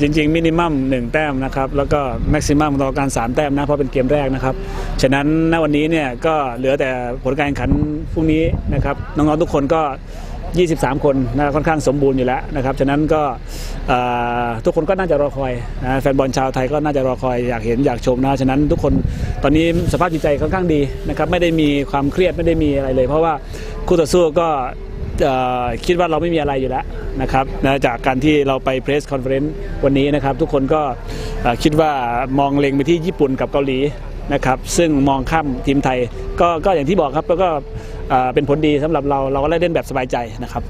จริงๆมินิมัม1แต้มนะครับแล้วก็แม็กซิมัมต่อการ 3 แต้มนะเพราะเป็นเกมแรกนะครับ ฉะนั้นณวันนี้เนี่ยก็เหลือแต่ผลการแข่งขันพรุ่งนี้นะครับน้องๆทุกคนก็ 23 คนนะค่อนข้างสมบูรณ์อยู่แล้วนะครับฉะนั้นก็ทุกคนก็น่าจะรอคอยนะแฟนบอลชาวไทยก็น่าจะรอคอยอยากเห็นอยากชมนะฉะนั้นทุกคนตอนนี้สภาพจิตใจค่อนข้างดีนะครับไม่ได้มีความเครียดไม่ได้มีอะไรเลย เพราะว่าคู่ต่อสู้ก็ คิดว่าเราไม่มีอะไรอยู่แล้วนะครับนะจากการที่เราไปเพรสคอนเฟอเรนซ์วันนี้นะครับ ทุกคนก็คิดว่ามองเล็งไปที่ญี่ปุ่นกับเกาหลีนะครับซึ่งมองข้ามทีมไทยก็ก็อย่างที่บอกครับแล้วก็เป็นผลดีสำหรับเราเราก็ได้เล่นแบบสบายใจนะครับ